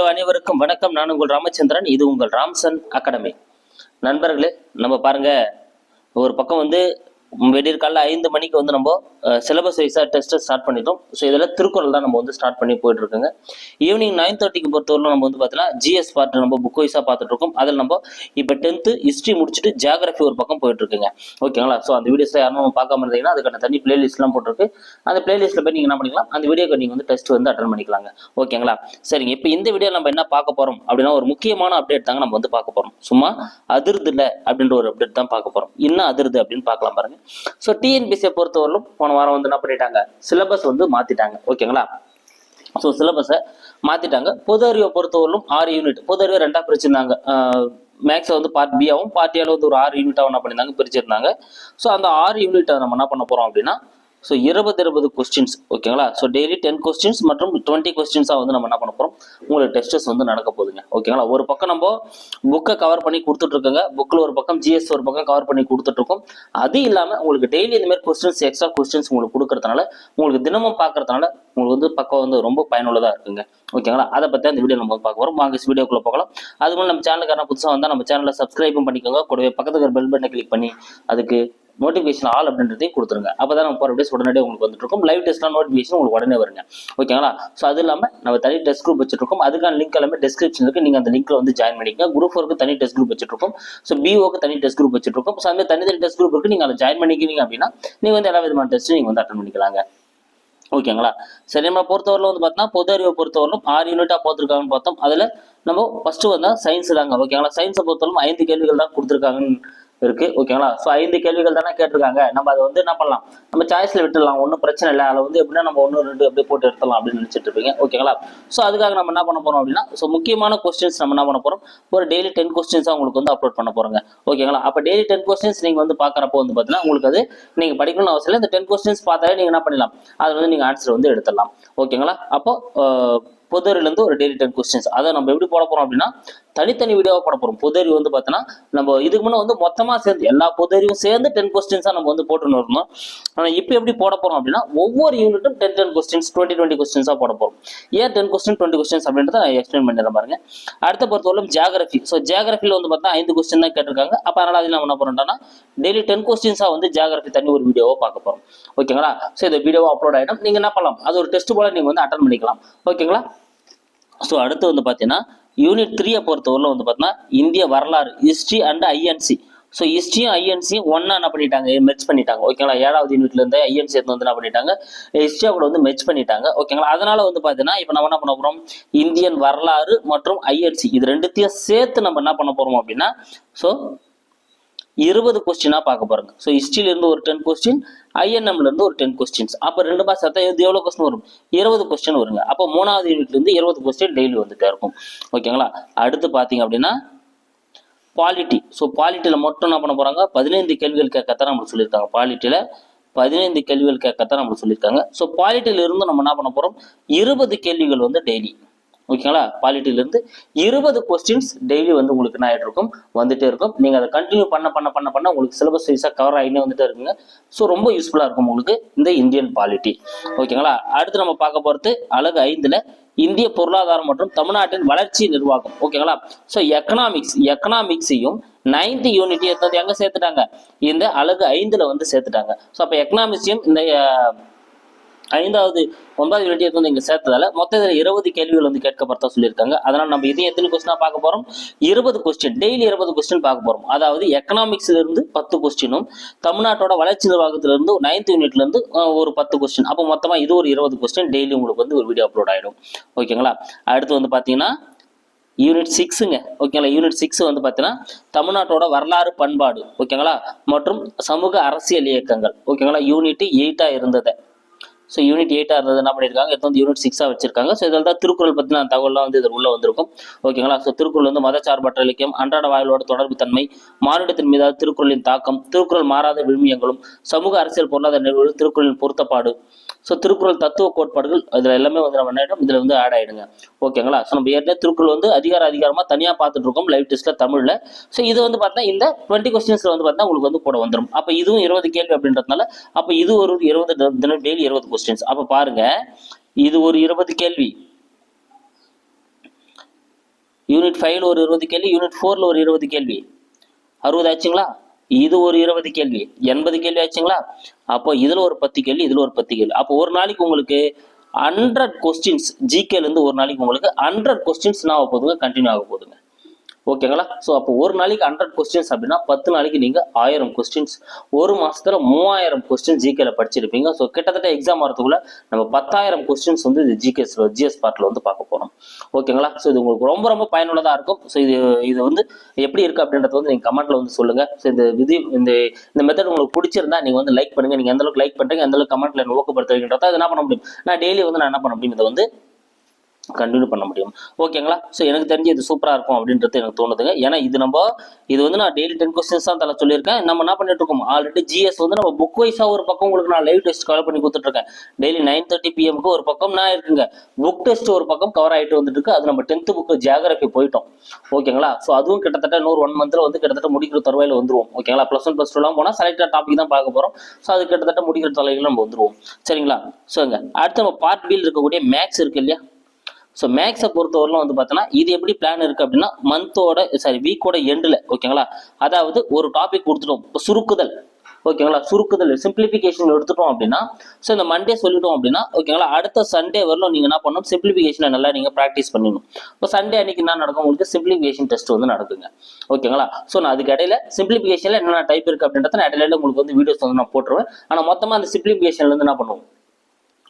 அனைவருக்கும் வணக்கம். நான் உங்கள் ராமச்சந்திரன். இது உங்கள் ராம்சன் அகாடமி. நண்பர்களே நம்ம பாருங்க ஒரு பக்கம் வந்து விடியற் ஐந்து மணிக்கு வந்து நம்ம சிலபஸ் வைஸாக டெஸ்ட்டை ஸ்டார்ட் பண்ணிட்டோம். ஸோ இதில் திருக்குறள் தான் நம்ம வந்து ஸ்டார்ட் பண்ணி போயிட்டு இருக்கோங்க ஈவினிங் நைன் தேர்ட்டிக்கு பொறுத்தவரைக்கும் நம்ம வந்து பார்த்தீங்கன்னா ஜிஎஸ் பார்ட் நம்ம புக் வைஸாக பார்த்துட்டு இருக்கோம் அதில் நம்ம இப்போ டென்த்து ஹிஸ்ட்ரி முடிச்சுட்டு ஜியாகிரஃபி ஒரு பக்கம் போயிட்டு இருக்குங்க ஓகேங்களா ஸோ அந்த வீடியோஸில் யாரும் பார்க்காம இருந்தீங்கன்னா அதுக்கான தனி பிளேலிஸ்ட்லாம் போட்டிருக்கு. அந்த பிளேலிஸ்ட்டில் போய் நீங்கள் என்ன பண்ணிக்கலாம் அந்த வீடியோக்கு நீங்கள் வந்து டெஸ்ட் வந்து அட்டன் பண்ணிக்கலாங்க. ஓகேங்களா சரிங்க. இப்போ இந்த வீடியோ நம்ம என்ன பார்க்க போகிறோம் அப்படின்னா ஒரு முக்கியமான அப்டேட் தாங்க நம்ம வந்து பார்க்க போகிறோம் சும்மா அதிர்தில்ல அப்படின்ற ஒரு அப்டேட் தான் பார்க்க போகிறோம் என்ன அதிர்து அப்படின்னு பார்க்கலாம் பாருங்க. ஸோ டிஎன்பிசியை பொறுத்தவரையிலும் போன வாரம் வந்து என்ன பண்ணிட்டாங்க? சிலபஸ் வந்து மாற்றிட்டாங்க ஓகேங்களா ஸோ சிலபஸை மாற்றிட்டாங்க பொது அறிவை பொறுத்தவரையிலும் ஆறு யூனிட் பொது அறிவை ரெண்டாக பிரிச்சிருந்தாங்க மேக்ஸை வந்து பார்ட் பியாவும் பார்ட் ஏல வந்து ஒரு ஆறு யூனிட்டாகவும் என்ன பண்ணியிருந்தாங்க பிரிச்சிருந்தாங்க. ஸோ அந்த ஆறு யூனிட்டை நம்ம என்ன பண்ண போகிறோம் அப்படின்னா ஸோ இருபது இருபது கொஸ்டின்ஸ் ஓகேங்களா ஸோ டெய்லி டென் கொஸ்டின்ஸ் மற்றும் டுவெண்ட்டி கொஸ்டின்ஸாக வந்து நம்ம என்ன பண்ண போகிறோம் உங்களுக்கு டெஸ்டஸ் வந்து நடக்க போகுதுங்க ஓகேங்களா ஒரு பக்கம் நம்ம புக்கை கவர் பண்ணி கொடுத்துட்ருக்கோங்க புக்கில் ஒரு பக்கம் ஜிஎஸ் ஒரு பக்கம் கவர் பண்ணி கொடுத்துட்ருக்கோம். அது இல்லாமல் உங்களுக்கு டெய்லி இந்த மாதிரி கொஸ்டின்ஸ் எக்ஸ்ட்ரா கொஸ்டின்ஸ் உங்களுக்கு கொடுக்கறதுனால உங்களுக்கு தினமும் பார்க்கறதுனால உங்களுக்கு வந்து பக்கம் வந்து ரொம்ப பயனுள்ளதாக இருக்குங்க ஓகேங்களா அதை பற்றி அந்த வீடியோ நம்ம பார்க்க வரும் வாங்க வீடியோக்குள்ளே பார்க்கலாம் அது மூலம் நம்ம சேனலுக்கான புதுசாக வந்தால் நம்ம சேனலை சப்ஸ்கிரைபும் பண்ணிக்கோங்க. கூடவே பக்கத்துக்கு பெல் பட்டனை கிளிக் பண்ணி அதுக்கு நோட்டிஃபிகேஷன் ஆல் அப்படின்றதையும் கொடுத்துருங்க. அப்போ தான் நம்ம போகிற டேஸ் உடனடியாக உங்களுக்கு வந்துட்டு இருக்கும். லைவ் டெஸ்ட்லாம் நோட்டிஃபிகேஷன் உங்களுக்கு உடனே வருங்க. ஓகேங்களா ஸோ அது இல்லாமல் நம்ம தனி டெஸ்ட் குரூப் வச்சிருக்கோம் அதுக்கான லிங்க் எல்லாமே டிஸ்கிரிப்ஷன் இருக்கு. நீங்கள் அந்த லிங்க்கில் வந்து ஜாயின் பண்ணிக்கங்க. குரூப் ஃபோருக்கு தனி டெஸ்ட் குரூப் வச்சிருக்கோம் ஸோ பிஓக்கு தனி டெஸ்ட் குரூப் வச்சிருக்கோம் ஸோ அந்த தனி தனி டெஸ்ட் குரூப் இருக்கு. நீங்கள் அதை ஜாயின் பண்ணிக்கிறீங்க அப்படின்னா நீங்கள் வந்து எல்லா விதமான டெஸ்ட்டும் நீங்கள் வந்து அட்டன் பண்ணிக்கலாங்க. ஓகேங்களா சரி நம்ம பொறுத்தவரையில் வந்து பார்த்தோம்னா பொது அறிவை பொறுத்தவரையிலும் ஆறு யூனிட்டாக போட்டிருக்காங்கன்னு பார்த்தோம். அதில் நம்ம ஃபஸ்ட்டு வந்தால் சயின்ஸ் தாங்க. ஓகேங்களா சயின்ஸை பொறுத்தவரைக்கும் ஐந்து கேள்விகள் தான் கொடுத்துருக்காங்கன்னு இருக்கு. ஓகேங்களா ஸோ ஐந்து கேள்விகள் தானே கேட்டிருக்காங்க. நம்ம அதை வந்து என்ன பண்ணலாம்? நம்ம சாய்ஸ்ல விட்டுடலாம். ஒன்றும் பிரச்சனை இல்லை. அதில் வந்து எப்படின்னா நம்ம ஒன்று ரெண்டு அப்படியே போட்டு எடுத்துடலாம் அப்படின்னு நினச்சிட்டு இருப்பீங்க. ஓகேங்களா ஸோ அதுக்காக நம்ம என்ன பண்ண போறோம் அப்படின்னா ஸோ முக்கியமான கொஸ்டின்ஸ் நம்ம என்ன பண்ண போறோம்? ஒரு டெய்லி டென் கொஸ்டின்ஸாக உங்களுக்கு வந்து அப்லோட் பண்ண போறோங்க. ஓகேங்களா அப்போ டெய்லி டென் கொஸ்டின்ஸ் நீங்கள் வந்து பார்க்குறப்போ வந்து பார்த்தீங்கன்னா உங்களுக்கு அது நீங்கள் படிக்கணும்னு அவசியம் இல்லை. இந்த டென் கொஸ்டின்ஸ் பார்த்தாலே நீங்கள் என்ன பண்ணலாம் அதை வந்து நீங்கள் ஆன்சர் வந்து எடுத்துடலாம். ஓகேங்களா அப்போ அஹ், ஒரு டெய்லி டென் கொஸ்டின்ஸ் அதை நம்ம எப்படி போட போறோம் அப்படின்னா தனித்தனி வீடியோவாக போட போகிறோம் பொதுறிவு வந்து பார்த்தோன்னா நம்ம இதுக்கு முன்னே வந்து மொத்தமாக சேர்ந்து எல்லா பொதுறிவும் சேர்ந்து டென் கொஸ்டின்ஸாக நம்ம வந்து போட்டுன்னு வரணும் ஆனால் இப்போ எப்படி போட போகிறோம் அப்படின்னா ஒவ்வொரு யூனிட்டும் ten ten questions twenty twenty கொஸ்டின்ஸாக போட போகிறோம் ஏன் டென் கொஸ்டின் டுவெண்ட்டி கொஸ்டின்ஸ் அப்படின்றத நான் எக்ஸ்பிளைன் பண்ணிடுறேன் பாருங்க. அடுத்த பொறுத்தவரைக்கும் ஜியாகிரஃபி ஸோ ஜியாகிரஃபியில் வந்து பார்த்தா ஐந்து கொஸ்டின் தான் கேட்டிருக்காங்க. அப்போ அதனால் அதில் நம்ம என்ன பண்ணுறோம்னா டெய்லி டென் கொஸ்டின்ஸாக வந்து ஜியாகிரஃபி தனி ஒரு வீடியோவை பார்க்க போகிறோம் ஓகேங்களா ஸோ இந்த வீடியோவை அப்லோட் ஆகிடும் நீங்கள் என்ன பண்ணலாம்? அது ஒரு டெஸ்ட் போல நீங்கள் வந்து அட்டன் பண்ணிக்கலாம். ஓகேங்களா ஸோ அடுத்து வந்து பார்த்தீங்கன்னா யூனிட் த்ரீயை பொறுத்தவரையில் வந்து பார்த்தீங்கன்னா இந்திய வரலாறு ஹிஸ்ட்ரி அண்ட் ஐஎன்சி ஸோ ஹிஸ்ட்ரியும் ஐஎன்சியும் ஒன்றா என்ன பண்ணிட்டாங்க? மெர்ச் பண்ணிட்டாங்க. ஓகேங்களா ஏழாவது யூனிட்லேருந்து ஐஎன்சி எடுத்து வந்து என்ன பண்ணிட்டாங்க? ஹிஸ்ட்ரி கூட வந்து மெர்ச் பண்ணிட்டாங்க. ஓகேங்களா அதனால வந்து பார்த்தீங்கன்னா இப்போ நம்ம என்ன பண்ண போகிறோம் இந்தியன் வரலாறு மற்றும் ஐஎன்சி இது ரெண்டுத்தையும் சேர்த்து நம்ம என்ன பண்ண போகிறோம் அப்படின்னா ஸோ இருபது கொஸ்டினா பார்க்க போறோங்க. ஸோ ஹிஸ்ட்ரியில இருந்து ஒரு டென் கொஸ்டின் ஐஎன்எம்ல இருந்து ஒரு டென் கொஸ்டின்ஸ் அப்போ ரெண்டு மாசம் சத்தம் இது எவ்வளோ கொஸ்டின் வரும்? இருபது கொஸ்டின் வருங்க. அப்போ மூணாவது யூனிட்ல இருந்து இருபது கொஸ்டின் டெய்லி வந்துட்டே இருக்கும். ஓகேங்களா அடுத்து பாத்தீங்க அப்படின்னா பாலிட்டி ஸோ பாலிட்டியில் மட்டும் என்ன பண்ண போறாங்க? பதினைந்து கேள்விகள் கேட்கத்தான் நம்மளுக்கு சொல்லியிருக்காங்க. பாலிட்டியில் பதினைந்து கேள்விகள் கேட்கத்தான் நம்மளுக்கு சொல்லியிருக்காங்க. ஸோ பாலிட்டியில இருந்து நம்ம என்ன பண்ண போறோம்? இருபது கேள்விகள் வந்து டெய்லி ஓகேங்களா பாலிட்டிலிருந்து இருபது கொஸ்டின்ஸ் டெய்லி வந்து உங்களுக்கு என்ன ஆயிட்டு இருக்கும் வந்துட்டே இருக்கும். நீங்கள் அதை கண்டினியூ பண்ண பண்ண பண்ண பண்ண உங்களுக்கு சிலபஸ் வைஸாக கவர் ஆகினே வந்துட்டே இருக்குங்க. ஸோ ரொம்ப யூஸ்ஃபுல்லாக இருக்கும் உங்களுக்கு இந்த இந்தியன் பாலிட்டி ஓகேங்களா அடுத்து நம்ம பார்க்க போகிறது அழகு ஐந்தில் இந்திய பொருளாதாரம் மற்றும் தமிழ்நாட்டின் வளர்ச்சி நிர்வாகம். ஓகேங்களா ஸோ எக்கனாமிக்ஸ் எக்கனாமிக்ஸையும் நைன்த் யூனிட் எடுத்தது எங்க சேர்த்துட்டாங்க? இந்த அழகு ஐந்துல வந்து சேர்த்துட்டாங்க. ஸோ அப்போ எக்கனாமிக்ஸையும் இந்த ஐந்தாவது ஒன்பதாவது யூனிட் வந்து இங்கே சேர்த்ததால மொத்த இதில் இருபது கேள்விகள் வந்து கேட்கப்படுறதா சொல்லியிருக்காங்க. அதனால் நம்ம இதையும் எத்தனை கொஸ்டினாக பார்க்க போகிறோம் இருபது கொஸ்டின் டெய்லி இருபது கொஸ்டின் பார்க்க போகிறோம் அதாவது எக்கனாமிக்ஸ்லேருந்து பத்து கொஸ்டினும் தமிழ்நாட்டோட வளர்ச்சி நிர்வாகத்திலிருந்து நைன்த் யூனிட்லேருந்து ஒரு பத்து கொஸ்டின் அப்போ மொத்தமாக இது ஒரு இருபது கொஸ்டின் டெய்லி உங்களுக்கு வந்து ஒரு வீடியோ அப்லோட் ஆயிடும். ஓகேங்களா அடுத்து வந்து பார்த்தீங்கன்னா யூனிட் சிக்ஸுங்க ஓகேங்களா யூனிட் சிக்ஸ் வந்து பார்த்தீங்கன்னா தமிழ்நாட்டோட வரலாறு பண்பாடு. ஓகேங்களா மற்றும் சமூக அரசியல் இயக்கங்கள். ஓகேங்களா யூனிட் எயிட்டாக இருந்ததை. ஸோ யூனிட் எயிட்டாக இருந்தது என்ன பண்ணியிருக்காங்க? எடுத்து வந்து யூனிட் சிக்ஸாக வச்சிருக்காங்க. ஸோ இதில் தான் திருக்குறள் பற்றின தகவலாம் வந்து இதில் உள்ளே வந்திருக்கும். ஓகேங்களா ஸோ திருக்குறள் வந்து மதச்சார்பற்ற இலக்கியம் அன்றாட வாயிலோட தொடர்பு தன்மை மானுடத்தின் மீதான திருக்குறளின் தாக்கம் திருக்குறள் மாறாத விழுமியங்களும் சமூக அரசியல் பொருளாதார நிகழ்வுகள் திருக்குறளின் பொருத்தப்பாடு ஸோ திருக்குறள் தத்துவ கோட்பாடுகள் இதில் எல்லாமே வந்து நம்ம என்ன ஆயிடும்? இதில் வந்து ஆட் ஆகிடுங்க ஓகேங்களா ஸோ நம்ம ஏற்கனவே திருக்குறள் வந்து அதிகார அதிகாரமாக தனியாக பார்த்துட்டு இருக்கோம் லைவ் டெஸ்ட்டில் தமிழில். ஸோ இது வந்து பார்த்தா இந்த டுவெண்ட்டி கொஸ்டின்ஸில் வந்து பார்த்தா உங்களுக்கு வந்து கூட வந்துடும் அப்போ இதுவும் இருபது கேள்வி அப்படின்றதுனால அப்போ இது ஒரு இருபது தினம் டெய்லி இருபது கொஸ்டின்ஸ் அப்போ பாருங்கள் இது ஒரு இருபது கேள்வி. யூனிட் ஃபைவ்ல ஒரு இருபது கேள்வி யூனிட் ஃபோர்ல ஒரு இருபது கேள்வி. அறுபது ஆச்சுங்களா? இது ஒரு இருபது கேள்வி. எண்பது கேள்வி ஆச்சுங்களா? அப்போ இதுல ஒரு பத்து கேள்வி இதுல ஒரு பத்து கேள்வி. அப்போ ஒரு நாளைக்கு உங்களுக்கு ஹண்ட்ரட் கொஸ்டின்ஸ் ஜிகேல இருந்து ஒரு நாளைக்கு உங்களுக்கு ஹண்ட்ரட் கொஸ்டின்ஸ் நான் ஆக கண்டினியூ ஆக போதுங்க ஓகேங்களா? ஸோ அப்போ ஒரு நாளைக்கு ஹண்ட்ரட் கொஸ்டின்ஸ் அப்படின்னா பத்து நாளைக்கு நீங்கள் ஆயிரம் கொஸ்டின்ஸ் ஒரு மாதத்தில் மூவாயிரம் கொஸ்டின் ஜிகேல படிச்சிருப்பீங்க. ஸோ கிட்டத்தட்ட எக்ஸாம் வரதுக்குள்ள நம்ம பத்தாயிரம் கொஸ்டின்ஸ் வந்து இது ஜிகேஸில் ஜிஎஸ் பார்ட்டில் வந்து பார்க்க போகிறோம் ஓகேங்களா? ஸோ இது உங்களுக்கு ரொம்ப ரொம்ப பயனுள்ளதாக இருக்கும். ஸோ இது இது வந்து எப்படி இருக்குது அப்படின்றத வந்து நீங்கள் கமெண்ட்டில் வந்து சொல்லுங்கள் ஸோ இந்த விதி இந்த இந்த மெத்தட் உங்களுக்கு பிடிச்சிருந்தா நீங்கள் வந்து லைக் பண்ணுங்கள் நீங்கள் எந்தளவுக்கு லைக் பண்ணுறீங்க எந்த அளவுக்கு கமெண்ட்ல ஊக்கப்படுத்துறீங்கன்றத அதை என்ன பண்ண முடியும். நான் டெய்லி வந்து நான் என்ன பண்ண முடியும்? இதை வந்து கண்டினியூ பண்ண முடியும். ஓகேங்களா ஸோ எனக்கு தெரிஞ்சு இது சூப்பராக இருக்கும் அப்படின்றது எனக்கு தோணுதுங்க. ஏன்னா இது நம்ம இது வந்து நான் டெய்லி டென் கொஸ்டின்ஸ் தான் தலை சொல்லியிருக்கேன். நம்ம என்ன பண்ணிட்டு இருக்கோம் ஆல்ரெடி ஜிஎஸ் வந்து நம்ம புக் வைஸாக ஒரு பக்கம் உங்களுக்கு நான் லைவ் டெஸ்ட் கவர் பண்ணி கொடுத்துட்ருக்கேன். டெய்லி நைன் தேர்ட்டி பிஎம்க்கு ஒரு பக்கம் நான் இருக்குங்க. புக் டெஸ்ட் ஒரு பக்கம் கவர் ஆகிட்டு வந்துட்டு இருக்கு அது நம்ம டென்த்து புக்கு ஜியாகிரபி போயிட்டோம். ஓகேங்களா ஸோ அதுவும் கிட்டத்தட்ட இன்னொரு ஒன் மந்த்தில் வந்து கிட்டத்தட்ட முடிக்கிற தருவாயில் வந்துருவோம். ஓகேங்களா ப்ளஸ் ஒன் ப்ளஸ் டூலாம் போனால் செலக்டாக டாபிக் தான் பார்க்க போகிறோம் ஸோ அது கிட்டத்தட்ட முடிக்கிற தலையில் நம்ம வந்துருவோம். சரிங்களா? ஸோங்க அடுத்து நம்ம பார்ட் பியில் இருக்கக்கூடிய மேக்ஸ் இருக்கு இல்லையா? ஸோ மேக்ஸை பொறுத்தவரைலாம் வந்து பார்த்தோன்னா இது எப்படி பிளான் இருக்குது அப்படின்னா மந்தோட சாரி வீக்கோட எண்டில் ஓகேங்களா அதாவது ஒரு டாபிக் கொடுத்துட்டோம். இப்போ சுருக்குதல் ஓகேங்களா சுருக்குதல் சிம்பிளிஃபிகேஷன் எடுத்துட்டோம் அப்படின்னா ஸோ இந்த மண்டே சொல்லிட்டோம் அப்படின்னா ஓகேங்களா அடுத்த சண்டே வரலும் நீங்கள் என்ன பண்ணணும்? சிம்பிளிஃபிகேஷனை நல்லா நீங்கள் ப்ராக்டிஸ் பண்ணணும் இப்போ சண்டே அன்னைக்கு என்ன நடக்கும்? உங்களுக்கு சிம்பிளிஃபிகேஷன் டெஸ்ட் வந்து நடக்குங்க. ஓகேங்களா ஸோ நான் அதுக்கு இடையில சிம்பிளிஃபிகேஷனில் என்னென்ன டைப் இருக்குது அப்படின்றத நான் இடையில உங்களுக்கு வந்து வீடியோஸ் வந்து நான் போட்டுருவேன். ஆனால் மொத்தமாக அந்த சிம்பிளிஃபிகேஷன்லேருந்து என்ன பண்ணுவோம்?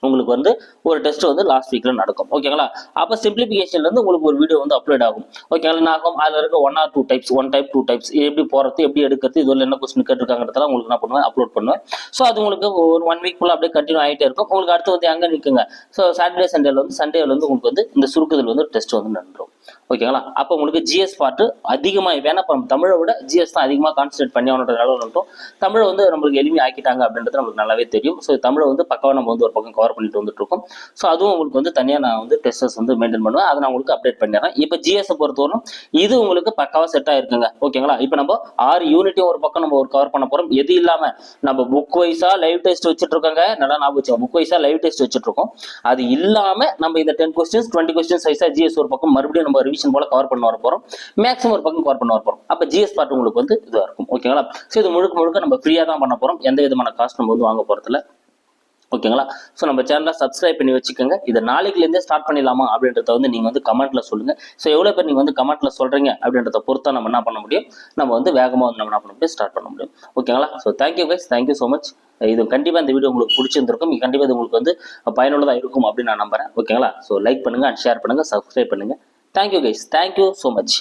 உங்களுக்கு வந்து ஒரு டெஸ்ட் வந்து லாஸ்ட் வீக்ல நடக்கும். ஓகேங்களா அப்போ சிம்பிளிஃபிகேஷன்ல இருந்து உங்களுக்கு ஒரு வீடியோ வந்து அப்லோட் ஆகும். ஓகேங்களா என்ன ஆகும் அதில் இருக்க one or two types one type two types எப்படி போறது எப்படி எடுக்கிறது இதுல என்ன கொஸ்டின் கேட்டிருக்காங்கிறதெல்லாம் உங்களுக்கு நான் பண்ணுவேன் அப்லோட் பண்ணுவேன். ஸோ அது உங்களுக்கு ஒரு ஒன் வீக் ஃபுல்லாக அப்படியே கண்டினியூ ஆகிட்டே இருக்கும். உங்களுக்கு அடுத்து வந்து எங்கே நிற்குங்க ஸோ சாட்டர்டே சண்டேல வந்து சண்டேல வந்து உங்களுக்கு வந்து இந்த சுருக்குதல் வந்து டெஸ்ட் வந்து நடந்துடும் ஓகேங்களா அப்போ உங்களுக்கு ஜிஎஸ் பார்ட்டு அதிகமாக வேணா இப்போ தமிழை விட ஜிஎஸ் தான் அதிகமாக கான்சன்ட்ரேட் பண்ணி அவனோட நிலவு வந்துட்டோம் தமிழை வந்து நம்மளுக்கு எளிமையாக ஆக்கிட்டாங்க அப்படின்றது நம்மளுக்கு நல்லாவே தெரியும். ஸோ தமிழை வந்து பக்கவாக நம்ம வந்து ஒரு பக்கம் கவர் பண்ணிட்டு வந்துட்டு இருக்கோம். ஸோ அதுவும் உங்களுக்கு வந்து தனியாக நான் வந்து டெஸ்டர்ஸ் வந்து மெயின்டைன் பண்ணுவேன். அதை நான் உங்களுக்கு அப்டேட் பண்ணிடுறேன். இப்போ ஜிஎஸ் பொறுத்தவரைக்கும் இது உங்களுக்கு பக்காவாக செட் ஆயிருக்குங்க. ஓகேங்களா இப்போ நம்ம ஆறு யூனிட்டையும் ஒரு பக்கம் நம்ம ஒரு கவர் பண்ண போகிறோம் எது இல்லாமல் நம்ம புக் வைஸாக லைவ் டெஸ்ட் வச்சுட்டு இருக்கோங்க. நல்லா ஞாபகம் வச்சுக்கோங்க. புக் வைஸாக லைவ் டெஸ்ட் வச்சுட்டு இருக்கோம். அது இல்லாமல் நம்ம இந்த டென் கொஸ்டின்ஸ் டுவெண்ட்டி கொஸ்டின்ஸ் வைஸாக ஜிஎஸ் ஒரு பக்கம் மறுபடியும் நம்ம ரிவிஷன் போல கவர் பண்ண வர போகிறோம் மேக்ஸிமம் ஒரு பக்கம் கவர் பண்ண வர போகிறோம் அப்போ ஜிஎஸ் பார்ட் உங்களுக்கு வந்து இதுவாக இருக்கும். ஓகேங்களா ஸோ இது முழுக்க முழுக்க நம்ம ஃப்ரீயாக தான் பண்ண போகிறோம் எந்த விதமான காஸ்ட் நம்ம வந்து வாங்க போகிறதில்ல ஓகேங்களா ஸோ நம்ம சேனலை சப்ஸ்கிரைப் பண்ணி வச்சுக்கோங்க. இதை நாளைக்குலேருந்தே ஸ்டார்ட் பண்ணிடலாமா அப்படின்றத வந்து நீங்கள் வந்து கமெண்ட்டில் சொல்லுங்கள் ஸோ எவ்வளோ பேர் நீங்கள் வந்து கமெண்ட்டில் சொல்கிறீங்க அப்படின்றத பொறுத்தா நம்ம என்ன பண்ண முடியும்? நம்ம வந்து வேகமாக வந்து நம்ம என்ன பண்ண முடியும்? ஸ்டார்ட் பண்ண முடியும். ஓகேங்களா so thank you guys thank you so much இது கண்டிப்பாக இந்த வீடியோ உங்களுக்கு பிடிச்சிருந்திருக்கும். கண்டிப்பாக இது உங்களுக்கு வந்து பயனுள்ளதாக இருக்கும் அப்படின்னு நான் நம்புறேன். ஓகேங்களா ஸோ லைக் பண்ணுங்கள் அண்ட் ஷேர் பண்ணுங்கள் சப்ஸ்கிரைப் பண்ணுங்கள் thank you guys thank you so much